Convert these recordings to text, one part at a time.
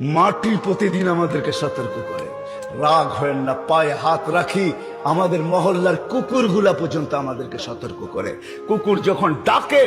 মাটি প্রতিদিন আমাদেরকে সতর্ক করে। রাগ হয় না, পায়ে হাত রাখি, আমাদের মহল্লার কুকুরগুলা পর্যন্ত আমাদেরকে সতর্ক করে। কুকুর যখন ডাকে,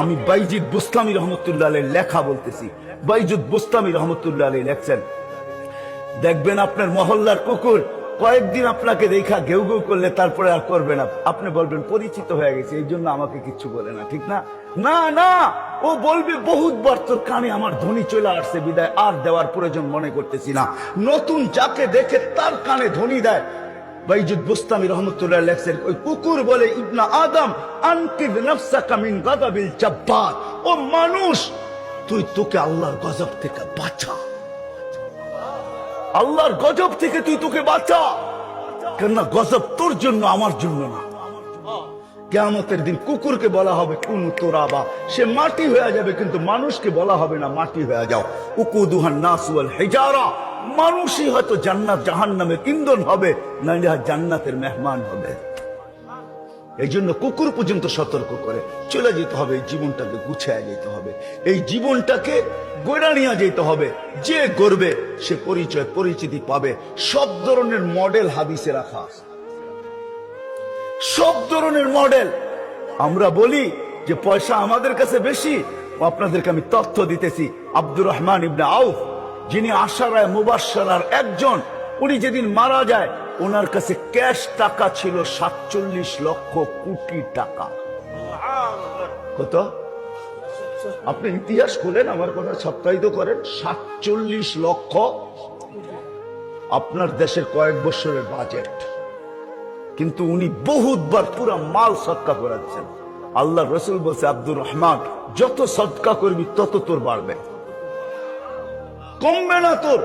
আমি বাইজিদ বুস্তামি রহমতুল্লাহ লেখা বলতেছি। বাইজুদ বুস্তামি রহমতুল্লাহ লেখছেন, দেখবেন আপনার মহল্লার কুকুর কয়েকদিন আপনাকে দেখা ঘেউ ঘেউ করলে তারপরে আর করবে না। আপনি বলবেন, পরিচিত হয়ে গেছে, এই জন্য আমাকে কিচ্ছু বলে না, ঠিক না? না না ও বলবে বহুতবার তোর কানে আমার ধ্বনি চলে আসছে বিদায়, আর দেওয়ার প্রয়োজন মনে করতেছি না। নতুন যাকে দেখে তার কানে ধ্বনি দেয়। বাইজুদ বুস্তামি রহমতুল্লাহ লেখছেন, ওই কুকুর বলে, ইবনা আদম আনকিদ নফসাকা মিন গাদাবিল জাব্বার। ও মানুষ, তুই তোকে আল্লাহর গজব থেকে বাঁচা। আল্লাহর গজব থেকে তুই তোকে বাঁচা। কেননা গজব তোর জন্য, আমার জন্য না। কেয়ামতের দিন কুকুরকে বলা হবে কোন তোরাবা সে মাটি হয়ে যাবে, কিন্তু মানুষকে বলা হবে না মাটি হয়ে যাও। উকুদুহান নাসুয়াল হেজারা। মানুষই হয়তো জান্নাত, জাহান্নামের ইন্ধন হবে হয় জান্নাতের মেহমান হবে। এই জন্য কুকুর পর্যন্ত সতর্ক করে। চলে যেতে হবে, এই জীবনটাকে গুছিয়ে যেতে হবে। এই জীবনটাকে গোড়া নিয়ে যেতে হবে। যে গড়বে, সে পরিচয়, পরিচিতি পাবে। সব ধরনের মডেল হাদিসে রাখা আছে। সব ধরনের মডেল। আমরা বলি যে পয়সা আমাদের কাছে বেশি আপনাদেরকে আমি তথ্য দিতেছি। আব্দুর রহমান ইবনা আউফ, যিনি আশারায় মুবাসার একজন, উনি যেদিন মারা যায়, ওনার কাছে ক্যাশ টাকা ছিল সাতচল্লিশ লক্ষ কোটি টাকা। কত? আপনি ইতিহাস খোলেন, আমার কথা সপ্তাহিত করেন। সাতচল্লিশ লক্ষ। আপনার দেশের কয়েক বছরের বাজেট। কিন্তু উনি বহুতবার পুরো মাল সৎকা করাচ্ছেন। আল্লাহ রসুল বলছে, আব্দুর রহমান, যত সৎকা করবি, তত তোর বাড়বে। কমবে না তোর।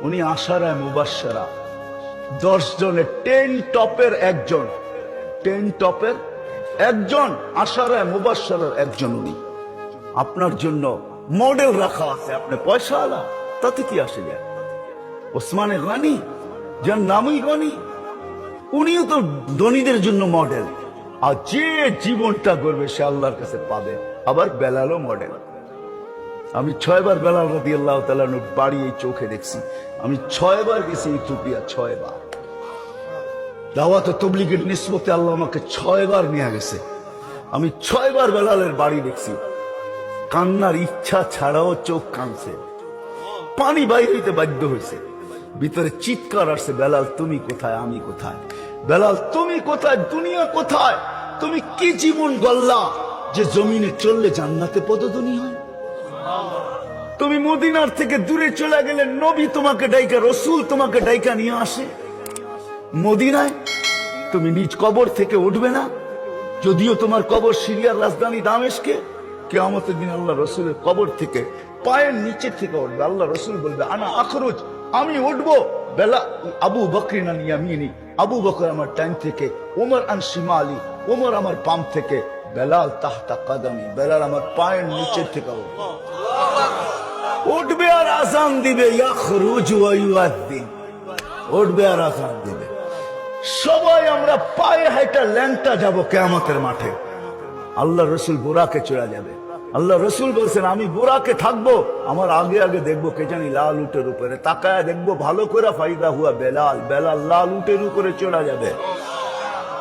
উনি আশারায় মুবাসারা দশ জনের টেন টপের একজন। টেন টপের একজন, আশারায় মুবাসারার একজন উনি। আপনার জন্য মডেল রাখা আছে, আপনি পয়সা আলা তাতে কি আসে যায়? ওসমানে গানি? যার নামই গানি? উনিও তো ধনীদের জন্য মডেল আর যে জীবনটা করবে সে আল্লাহর কাছে পাবে। আবার বেলালও মডেল আমি ছয়বার বেলাল রাদি আল্লাহ তালানুর বাড়ি এই চোখে দেখছি। আমি ছয়বার গেছি ইথিওপিয়া ছয়বার। দাওয়াত তবলিগের নিসবতে আল্লাহ আমাকে ছয়বার নিয়ে গেছে। আমি ছয়বার বেলালের বাড়ি দেখছি। কান্নার ইচ্ছা ছাড়াও চোখ কানছে পানি বাইরে হইতে বাধ্য হয়েছে ভিতরে চিৎকার আসছে, বেলাল, তুমি কোথায়? আমি কোথায়? বেলাল, তুমি কোথায়? দুনিয়া কোথায়? তুমি কি জীবন গল্লা যে জমিনে চললে জান্নাতে পদধ্বনি হয়। তুমি মদিনার থেকে দূরে চলে গেলে নবী তোমাকে ডাইকা রসুল তোমাকে ডাইকা নিয়ে আসে। মদিনায় তুমি নিজ কবর থেকে উঠবে না। যদিও তোমার কবর সিরিয়ার রাজধানী দামেশকে কে কেয়ামতের দিন আল্লাহ রসুলের কবর থেকে, পায়ের নিচে থেকে উঠবে। আল্লাহ রসুল বলবে, আনা আখরুজ, আমি উঠবো। বেলা আবু বকরিন ইয়ামিনি আবু বকর আমার টাইম থেকে ওমর আন শিমালি ওমর আমার পাম থেকে বেলাল তাহতা কাদামি বেলাল আমার পায়ের নিচে থেকে উঠবে আর আসান দিবে উঠবে আর আসান দিবে সবাই আমরা পায়ে হাইটা ল্যাংটা যাব কেয়ামতের মাঠে আল্লাহ রসুল বোরাকে চলে যাবে আল্লাহ রসুল বলছেন, আমি বোরাকে থাকব, আমার আগে আগে দেখব কে জানি লাল উটের উপরে। তাকায় দেখব, ভালো করে ফাইদা হুয়া বেলাল। বেলাল লাল উটের উপরে চড়া যাবে।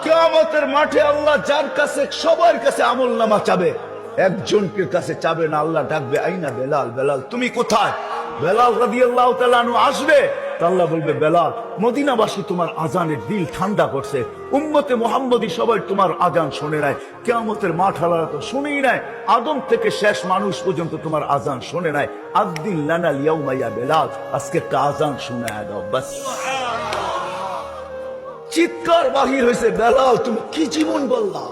কেয়ামতের মাঠে আল্লাহ যার কাছে, সবার কাছে আমল নামা চাবে, একজনকে কাছে চাবে না, আল্লাহ ডাকবে, আইনা বেলাল বেলাল, তুমি কোথায়? বেলাল রাদি আল্লাহ আসবে আল্লাহ বলবে, বেলাল, মদিনাবাসী তোমার আজানের দিল ঠান্ডা করছে। উম্মতে মোহাম্মদী সবাই তোমার আজান শুনে নেয় কেয়ামতের মাঠ আলাদা তো শুনেই নেয় আদম থেকে শেষ মানুষ পর্যন্ত তোমার আজান শুনে নেয় আদিন লানা লিয়াউমাইয়া বেলাল, আজকে একটা আজান শুনে দাও বাস। চিৎকার বাহির হয়েছে, বেলাল, তুমি কি জীবন বললা?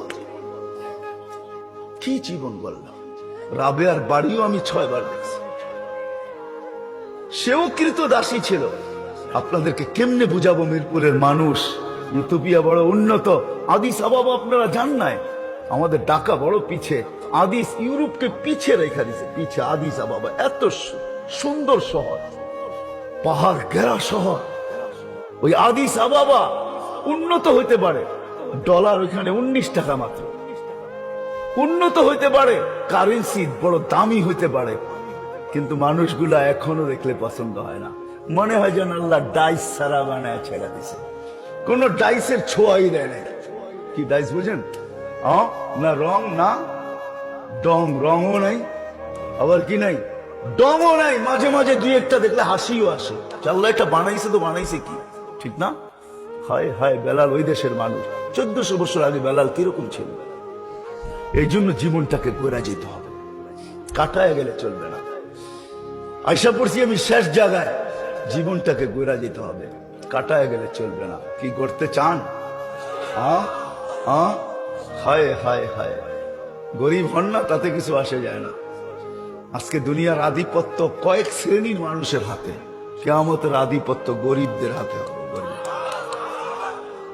কি জীবন বললাম রাবেয়ার বাড়িও আমি ছয়বার দেখছি। সেও কৃত দাসী ছিল। আপনাদেরকে কেমনে বুঝাবো মিরপুরের মানুষ? ইউটোপিয়া বড় উন্নত। আদিস আবাব আপনারা জান নাই? আমাদের ডাকা বড় পিছে। আদিস ইউরোপকে পিছে রেখা দিছে। পিছে আদিস আবাবা এত সুন্দর শহর। পাহাড় ঘেরা শহর। ওই আদিস আবাবা উন্নত হইতে পারে। ডলার ওইখানে উনিশ টাকা মাত্র। উন্নত হইতে পারে। কারেন্সি বড় দামি হইতে পারে। কিন্তু মানুষগুলা এখনও দেখলে পছন্দ হয় না। মনে হয় যেন আল্লাহ ডাইস সারা বানায় ছেড়া দিছে। কোন ডাইসের ছোঁয়াই দেয় না কি ডাইস বুঝেন? না রং, না ডং, রঙও নাই, আবার কি নাই? ডংও নাই, মাঝে মাঝে দুই একটা দেখলে হাসিও আসে। আল্লাহ একটা বানাইছে তো বানাইছে কি? ঠিক না? হায় হায়, বেলাল ওই দেশের মানুষ। চোদ্দশো বছর আগে বেলাল কীরকম ছিল? এই জন্য জীবনটাকে গোড়া যেতে হবে। কাটায় গেলে চলবে না। আইসা পড়ছি আমি শেষ জায়গায়। জীবনটাকে গোড়া যেতে হবে। কাটায় গেলে চলবে না। কি করতে চান? হ্যাঁ হ্যাঁ হায়। গরিব হন না, তাতে কিছু আসে যায় না। আজকে দুনিয়ার আধিপত্য কয়েক শ্রেণির মানুষের হাতে। কেয়ামতের আধিপত্য গরিবদের হাতে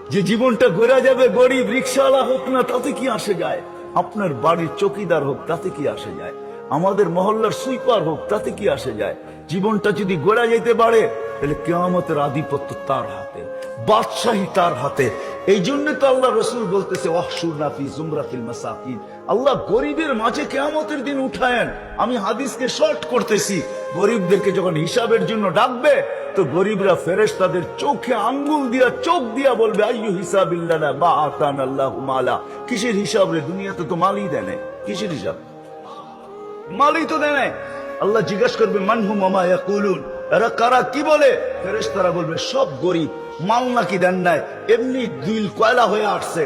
যে জীবনটা ঘোরা যাবে গরিব, রিক্সাওয়ালা হোক না, তাতে কি আসে যায়? আপনার বাড়ির চকিদার হোক, তাতে কি আসে যায়? আমাদের মহল্লার সুইপার হোক, তাতে কি আসে যায়? জীবনটা যদি গোড়া যেতে পারে, তাহলে কেয়ামতের আধিপত্য তার হাতে, বাদশাহী তার হাতে। এই জন্য তো আল্লাহ রসুল বলতেছে অহসুর নাফি জুমরাফিল মাসাকিন। আল্লাহ গরিবের মাঝে কেয়ামতের দিন উঠায়েন। আমি হাদিসকে শর্ট করতেছি। গরিবদেরকে যখন হিসাবের জন্য ডাকবে, তো গরিবরা ফেরেশ তাদের চোখে আঙ্গুল দিয়া, চোখ দিয়া বলবে, আইয়ু হিসাব ইল্লানা বা আতান আল্লাহ মালা। কিসের হিসাব রে? দুনিয়াতে তো মালই দেয় নাই। কিসের হিসাব? মালই তো দেয় নাই। আল্লাহ জিজ্ঞাসা করবে মানহু মামা ইয়াকুলুন? এরা কারা, কি বলে? ফেরেশ তারা বলবে, সব গরিব, মাল নাকি দেন নাই। এমনি দিল কয়লা হয়ে আসছে।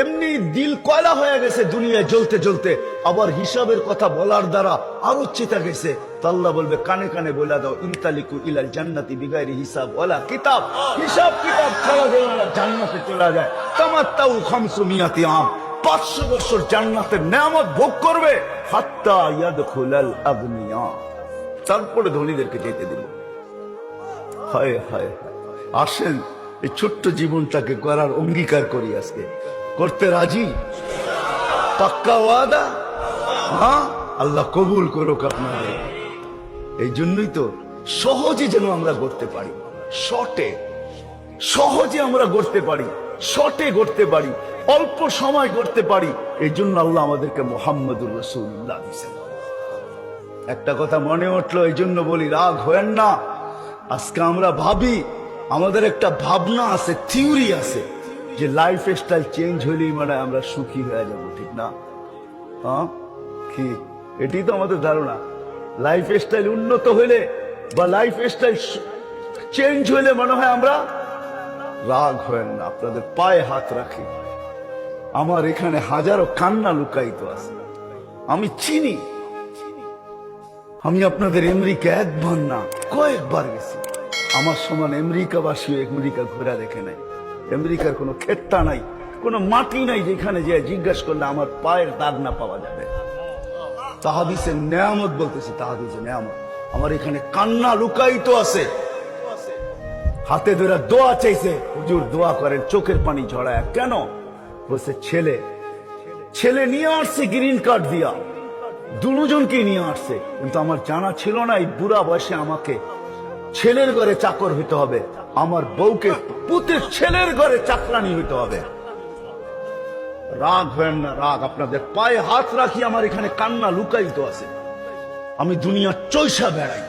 এমনি দিল কয়লা হয়ে গেছে দুনিয়ায় জ্বলতে জ্বলতে। আবার হিসাবের কথা বলার দ্বারা আরও চেতা গেছে। তাল্লা বলবে, কানে কানে বলে দাও, ইনতালিকু ইলাল জান্নাতি বিগাইরি হিসাব ওয়ালা কিতাব। হিসাব কিতাব ছাড়া জান্নাতে চলে যায়। তামাত্তাউ খামসু মিয়াতি আম। পাঁচশো বছর জান্নাতের নেয়ামত ভোগ করবে। তারপরে ধনীদেরকে যেতে দিল। হায় হায়। আসেন, এই ছোট্ট জীবনটাকে করার অঙ্গীকার করি আজকে। করতে রাজি? পাক্কা ওয়াদা? হ্যাঁ? আল্লাহ কবুল করুক আপনাদের। এই জন্যই তো সহজে যেন আমরা করতে পারি। শর্টে সহজে আমরা গড়তে পারি। শর্টে গড়তে পারি। অল্প সময় করতে পারি এই জন্য আল্লাহ আমাদেরকে মোহাম্মদুর রসুল্লাহ দিয়েছেন। একটা কথা মনে উঠল এই জন্য বলি, রাগ হয়েন না। আজকে আমরা ভাবি, আমাদের একটা ভাবনা আছে, থিওরি আছে, যে লাইফ স্টাইল চেঞ্জ হলেই মানে আমরা সুখী হয়ে যাব, ঠিক না? হ্যাঁ? কি? এটি তো আমাদের ধারণা। লাইফ স্টাইল উন্নত হইলে বা লাইফ স্টাইল চেঞ্জ হইলে মনে হয় আমরা রাগ হয়েন না, আপনাদের পায়ে হাত রাখি। আমার এখানে হাজারো কান্না লুকায়িত আছে। আমি চিনি। আমি আপনাদের আমেরিকা একবার না, কয়েকবার গেছি। আমার সমান আমেরিকাবাসীও আমেরিকা ঘোরা দেখে নাই। আমেরিকার কোনো ক্ষেতটা নাই, কোনো মাটি নাই যেখানে যে জিজ্ঞাসা করলে আমার পায়ের দাগ না পাওয়া যাবে। তাহাদিসের নেয়ামত বলতেছি, তাহাদিসের নেয়ামত। আমার এখানে কান্না লুকায়িত আছে। হাতে ধরে দোয়া চাইছে, হুজুর দোয়া করেন, চোখের পানি ঝড়ায় কেন? বলছে, ছেলে ছেলে নিয়ে আসছে গ্রিন কার্ড দিয়া। দুজনকে নিয়ে আসছে। কিন্তু আমার জানা ছিল না এই বুড়া বয়সে আমাকে ছেলের ঘরে চাকর হইতে হবে। আমার বউকে পুতের ছেলের ঘরে চাকরানি হইতে হবে। রাগ হয়েন না, রাগ। আপনাদের পায়ে হাত রাখি, আমার এখানে কান্না লুকায়িত আছে। আমি দুনিয়া চৈসা বেড়াই।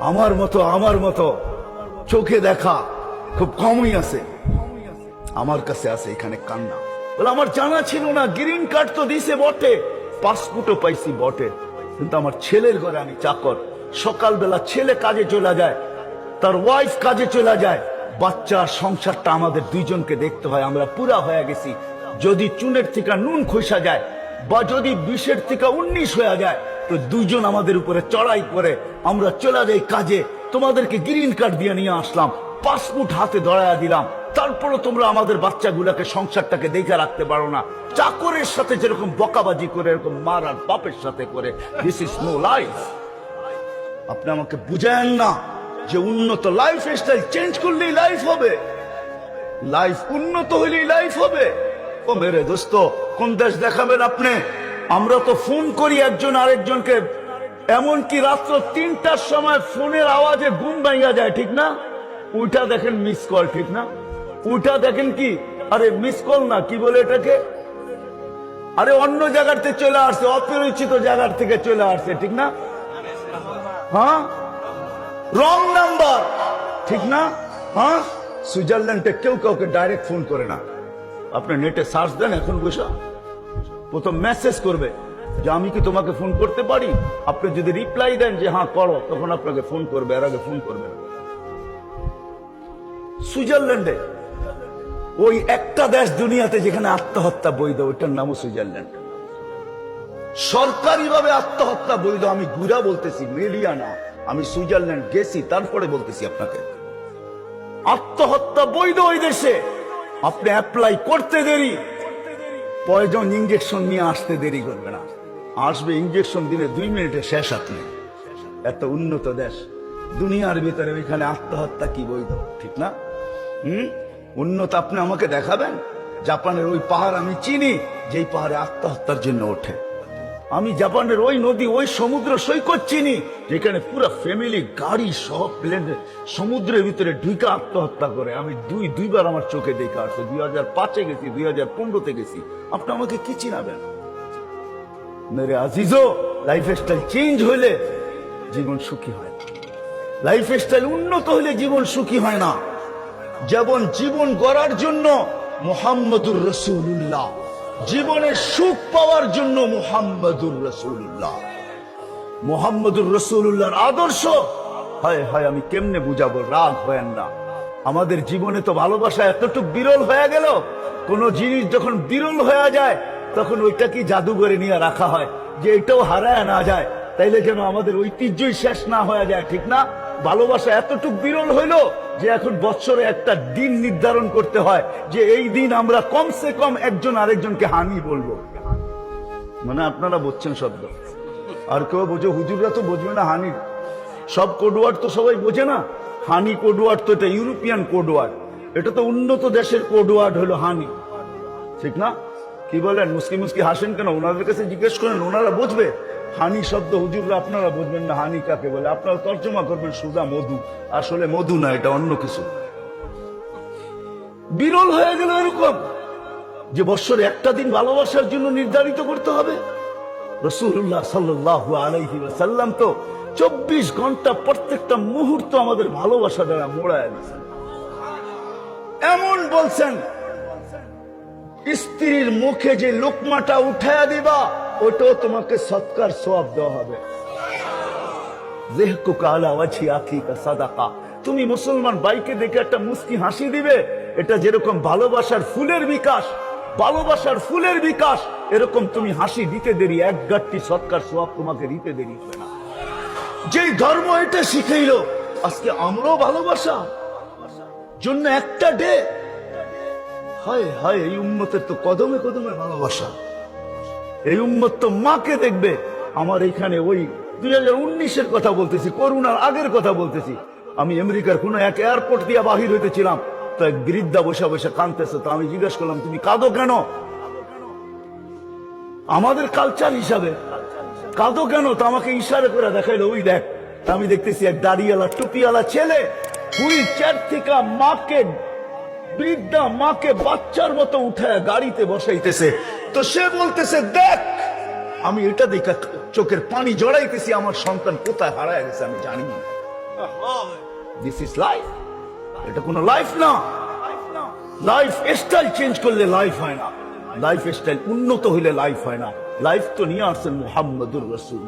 আমার মতো আমার মতো চোখে দেখা খুব কমই আছে। আমার কাছে আছে এখানে কান্না। বলে, আমার জানা ছিল না, গ্রিন কার্ড তো দিছে বটে। পাসপোর্টও পাইছি বটে। কিন্তু আমার ছেলের ঘরে আমি চাকর। সকালবেলা ছেলে কাজে চলে যায়, তার ওয়াইফ কাজে চলে যায়। বাচ্চা সংসারটা আমাদের দুইজনকে দেখতে হয়, আমরা পুরা হয়ে গেছি। যদি চুনের থেকে নুন খসা যায়, বা যদি বিশের থেকে উনিশ হয়ে যায়, তো দুইজন আমাদের উপরে চড়াই করে, আমরা চলে যাই কাজে। তোমাদেরকে গ্রিন কার্ড দিয়ে নিয়ে আসলাম, পাসপোর্ট হাতে ধরায়া দিলাম। তারপরে তোমরা আমাদের বাচ্চাগুলাকে সংসারটাকে দেখে রাখতে পারো না। চাকরের সাথে যেরকম বকাবাজি করে, এরকম মার আর বাপের সাথে করে দিস ইজ নো লাইফ আপনি আমাকে বুঝায়েন না যে উন্নত লাইফ স্টাইল চেঞ্জ করলেই লাইফ হবে। লাইফ উন্নত হলেই লাইফ হবে। ও মেরে দোস্ত, কোন দেশ দেখাবেন আপনি? আমরা তো ফোন করি একজন আরেকজনকে, এমনকি রাত্র তিনটার সময় ফোনের আওয়াজে ঘুম ভাঙা যায়, ঠিক না? ওইটা দেখেন মিস কল ঠিক না? ওইটা দেখেন কি? আরে মিস কল না, কি বলে এটাকে? আরে অন্য জায়গার থেকে চলে আসছে, অপরিচিত জায়গার থেকে চলে আসছে, ঠিক না? হ্যাঁ? রং নাম্বার ঠিক না? হ্যাঁ? সুইজারল্যান্ডে কেউ কাউকে ডাইরেক্ট ফোন করে না। আপনি নেটে সার্চ দেন এখন বসে। প্রথম মেসেজ করবে যে, আমি কি তোমাকে ফোন করতে পারি? আপনি যদি রিপ্লাই দেন যে হ্যাঁ করো, তখন আপনাকে ফোন করবে এর আগে ফোন করবে না। সুইজারল্যান্ডে ওই একটা দেশ দুনিয়াতে যেখানে আত্মহত্যা বৈধ, ওইটার নামও সুইজারল্যান্ড। সরকারিভাবে আত্মহত্যা বৈধ, আমি গুড়া বলতেছি, মিডিয়া না। আমি সুইজারল্যান্ড গেছি, তারপরে বলতেছি আপনাকে। আত্মহত্যা বৈধ ওই দেশে। আপনি অ্যাপ্লাই করতে দেরি। পয়জন ইঞ্জেকশন নিয়ে আসতে দেরি করবে না। আসবে ইঞ্জেকশন দিলে দুই মিনিটে শেষ আপনি। এত উন্নত দেশ। দুনিয়ার ভিতরে ওইখানে আত্মহত্যা কি বৈধ? ঠিক না? হুম? উন্নত আপনি আমাকে দেখাবেন? জাপানের ওই পাহাড় আমি চিনি, যেই পাহাড়ে আত্মহত্যার জন্য ওঠে। আমি জাপানের ওই নদী, ওই সমুদ্র সৈকত চিনি, যেখানে পুরো ফ্যামিলি গাড়ি সহ প্লেনে সমুদ্রের ভিতরে ঢুকে আত্মহত্যা করে। আমি দুই, দুইবার আমার চোখে দেখে আসছে দুই হাজার পাঁচে গেছি, দুই হাজার পনেরোতে গেছি। আপনি আমাকে কি চিনাবেন? মেরে আজিজো লাইফ স্টাইল চেঞ্জ হলে জীবন সুখী হয় লাইফ স্টাইল উন্নত হলে জীবন সুখী হয় না। যেমন জীবন গড়ার জন্য মোহাম্মদুর রসুল্লাহ জীবনের সুখ পাওয়ার জন্য মোহাম্মদুর রসুল্লাহ মোহাম্মদুর রসুল্লাহর আদর্শ? হায় হায়, আমি কেমনে বুঝাবো? রাগ হয়েন না। আমাদের জীবনে তো ভালোবাসা এতটুক বিরল হয়ে গেল, কোন জিনিস যখন বিরল হয়ে যায়, তখন ওইটা কি জাদুঘরে নিয়ে রাখা হয়? যে এটাও হারায় না যায়, তাইলে যেন আমাদের ঐতিহ্যই শেষ না হয়ে যায়, ঠিক না? ভালোবাসা এতটুক বিরল হইল যে এখন বছরে একটা দিন নির্ধারণ করতে হয় যে এই দিন আমরা কমসে কম একজন আরেকজনকে হানি বলব। মানে আপনারা বুঝছেন শব্দ। আর কেউ বোঝো, হুজুররা তো বুঝবে না হানি সব কোডওয়ার্ড তো সবাই বোঝে না। হানি কোডওয়ার্ড তো এটা ইউরোপিয়ান কোডওয়ার্ড এটা তো উন্নত দেশের কোডওয়ার্ড হলো হানি। ঠিক না? কি বলেন, মুসকি মুসকি হাসেন কেন? ওনাদের কাছে জিজ্ঞেস করেন, ওনারা বুঝবে? হানি শব্দ হুজুররা আপনারা বুঝবেন না, হানি কাকে বলে? আপনারা তর্জমা করবেন সুদা মধু। আসলে মধু না, এটা অন্য কিছু। বিরল হয়ে গেল এরকম যে বৎসরে একটা দিন ভালোবাসার জন্য নির্ধারিত করতে হবে। রসুল্লাহ তো চব্বিশ ঘণ্টা প্রত্যেকটা মুহূর্ত আমাদের ভালোবাসা দ্বারা মোড়ায় এমন বলছেন, স্ত্রীর মুখে যে লোকমাটা উঠায়া দিবা ওটাও তোমাকে সৎকার সব দেওয়া হবে। জেহকু কালা ওয়াছি আখি কা সাদাকা। তুমি মুসলমান বাইকে দেখে একটা মুস্কি হাসি দিবে, এটা যেরকম ভালোবাসার ফুলের বিকাশ, ভালোবাসার ফুলের বিকাশ, এরকম তুমি হাসি দিতে দেরি, এক গাঠটি সৎকার সোয়াব তোমাকে দিতে দেরি না। যেই ধর্ম এটা শিখাইলো, আজকে আমরাও ভালোবাসা। জন্য একটা ডে। হায় হায়, এই উম্মতের তো কদমে কদমে ভালোবাসা। এই উম্মত তো মাকে দেখবে। আমার এইখানে ওই দুই হাজার উনিশের কথা বলতেছি করোনার আগের কথা বলতেছি। আমি আমেরিকার কোন এক এয়ারপোর্ট দিয়ে বাহির হইতেছিলাম, তো এক বৃদ্ধা বসে বসে কাঁদতেছে। তো আমি জিজ্ঞেস করলাম, তুমি কাঁদো কেন? আমাদের কালচার হিসাবে, কাঁদো কেন? তো আমাকে ইশারা করে দেখাইলো, ওই দেখ আমি দেখতেছি এক দাড়িওয়ালা, টুপিওয়ালা ছেলে হুইল চেয়ার থেকে মাকে, বৃদ্ধা মাকে বাচ্চার মতো উঠায় গাড়িতে বসাইতেছে। তো সে বলতেছে, দেখ, আমি এটা দেখা চোখের পানি জড়াইতেছি, আমার সন্তান কোথায় হারায় গেছে আমি জানি না। দিস ইজ লাইফ এটা কোনো লাইফ না। লাইফ স্টাইল চেঞ্জ করলে লাইফ হয় না। লাইফ স্টাইল উন্নত হইলে লাইফ হয় না। লাইফ তো নিয়ে আসছেন মোহাম্মদুর রসুল